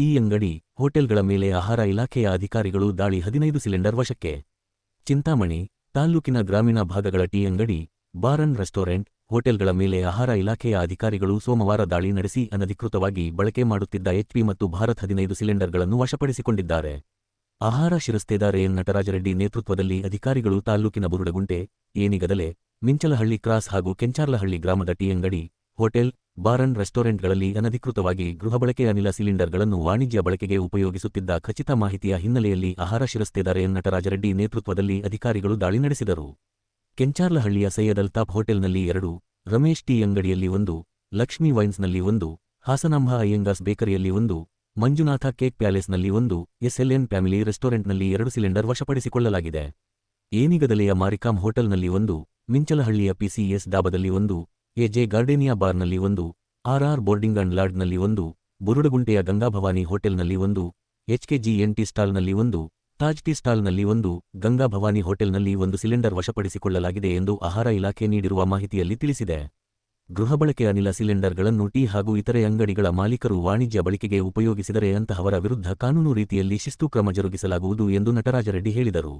Tea ಅಂಗಡಿ ಹೋಟೆಲ್ಗಳ ಮೇಲೆ ಆಹಾರ ಇಲಾಖೆಯ ಅಧಿಕಾರಿಗಳು ದಾಳಿ ಹದಿನೈದು ಸಿಲಿಂಡರ್ ವಶಕ್ಕೆ. ಚಿಂತಾಮಣಿ ತಾಲ್ಲೂಕಿನ ಗ್ರಾಮೀಣ ಭಾಗಗಳ ಟೀ ಅಂಗಡಿ ಬಾರನ್ ರೆಸ್ಟೋರೆಂಟ್ ಹೋಟೆಲ್ಗಳ ಮೇಲೆ ಆಹಾರ ಇಲಾಖೆಯ ಅಧಿಕಾರಿಗಳು ಸೋಮವಾರ ದಾಳಿ ನಡೆಸಿ ಅನಧಿಕೃತವಾಗಿ ಬಳಕೆ ಮಾಡುತ್ತಿದ್ದ ಎಚ್ಪಿ ಮತ್ತು ಭಾರತ್ ಹದಿನೈದು ಸಿಲಿಂಡರ್ಗಳನ್ನು ವಶಪಡಿಸಿಕೊಂಡಿದ್ದಾರೆ. ಆಹಾರ ಶಿರಸ್ತೇದಾರ್ ಎನ್ ನಟರಾಜರೆಡ್ಡಿ ನೇತೃತ್ವದಲ್ಲಿ ಅಧಿಕಾರಿಗಳು ತಾಲ್ಲೂಕಿನ ಬುರುಡಗುಂಟೆ ಏನಿಗದಲೆ ಮಿಂಚಲಹಳ್ಳಿ ಕ್ರಾಸ್ ಹಾಗೂ ಕೆಂಚಾರ್ಲಹಳ್ಳಿ ಗ್ರಾಮದ ಟೀ ಅಂಗಡಿ, ಹೋಟೆಲ್ ಬಾರನ್ ರೆಸ್ಟೋರೆಂಟ್ಗಳಲ್ಲಿ ಅನಧಿಕೃತವಾಗಿ ಗೃಹಬಳಕೆ ಅನಿಲ ಸಿಲಿಂಡರ್ಗಳನ್ನು ವಾಣಿಜ್ಯ ಬಳಕೆಗೆ ಉಪಯೋಗಿಸುತ್ತಿದ್ದ ಖಚಿತ ಮಾಹಿತಿಯ ಹಿನ್ನೆಲೆಯಲ್ಲಿ ಆಹಾರ ಶಿರಸ್ತೆದಾರೆ ಎನ್ ನಟರಾಜರೆಡ್ಡಿ ನೇತೃತ್ವದಲ್ಲಿ ಅಧಿಕಾರಿಗಳು ದಾಳಿ ನಡೆಸಿದರು. ಕೆಂಚಾರ್ಲಹಳ್ಳಿಯ ಸೈಯದ್ ಅಲ್ತಾಫ್ ಹೋಟೆಲ್ನಲ್ಲಿ ಎರಡು, ರಮೇಶ್ ಟೀ ಅಂಗಡಿಯಲ್ಲಿ ಒಂದು, ಲಕ್ಷ್ಮೀ ವೈನ್ಸ್ನಲ್ಲಿ ಒಂದು, ಹಾಸನಾಂಬ ಅಯ್ಯಂಗಾಸ್ ಬೇಕರಿಯಲ್ಲಿ ಒಂದು, ಮಂಜುನಾಥ ಕೇಕ್ ಪ್ಯಾಲೇಸ್ನಲ್ಲಿ ಒಂದು, ಎಸ್ಎಲ್ಎನ್ ಫ್ಯಾಮಿಲಿ ರೆಸ್ಟೋರೆಂಟ್ನಲ್ಲಿ ಎರಡು ಸಿಲಿಂಡರ್ ವಶಪಡಿಸಿಕೊಳ್ಳಲಾಗಿದೆ. ಏನಿಗದಲೆಯ ಮಾರಿಕಾಂ ಹೋಟೆಲ್ನಲ್ಲಿ ಒಂದು, ಮಿಂಚಲಹಳ್ಳಿಯ ಪಿಸಿಎಸ್ ಡಾಬದಲ್ಲಿ ಒಂದು ಎಜೆ ಗಾರ್ಡೇನಿಯಾ ಬಾರ್ನಲ್ಲಿ ಒಂದು ಆರ್ಆರ್ ಬೋರ್ಡಿಂಗ್ ಅಂಡ್ ಲಾರ್ಡ್ನಲ್ಲಿ ಒಂದು, ಬುರುಡಗುಂಟೆಯ ಗಂಗಾಭವಾನಿ ಹೋಟೆಲ್ನಲ್ಲಿ ಒಂದು ಎಚ್ಕೆಜಿಎನ್ ಟಿ ಸ್ಟಾಲ್ನಲ್ಲಿ ಒಂದು, ತಾಜ್ ಟಿ ಸ್ಟಾಲ್ನಲ್ಲಿ ಒಂದು, ಗಂಗಾಭವಾನಿ ಹೋಟೆಲ್ನಲ್ಲಿ ಒಂದು ಸಿಲಿಂಡರ್ ವಶಪಡಿಸಿಕೊಳ್ಳಲಾಗಿದೆ ಎಂದು ಆಹಾರ ಇಲಾಖೆ ನೀಡಿರುವ ಮಾಹಿತಿಯಲ್ಲಿ ತಿಳಿಸಿದೆ. ಗೃಹಬಳಕೆ ಅನಿಲ ಸಿಲಿಂಡರ್ಗಳನ್ನು ಟೀ ಹಾಗೂ ಇತರೆ ಅಂಗಡಿಗಳ ಮಾಲೀಕರು ವಾಣಿಜ್ಯ ಬಳಕೆಗೆ ಉಪಯೋಗಿಸಿದರೆ ಅಂತಹವರ ವಿರುದ್ಧ ಕಾನೂನು ರೀತಿಯಲ್ಲಿ ಶಿಸ್ತು ಕ್ರಮ ಜರುಗಿಸಲಾಗುವುದು ಎಂದು ನಟರಾಜರೆಡ್ಡಿ ಹೇಳಿದರು.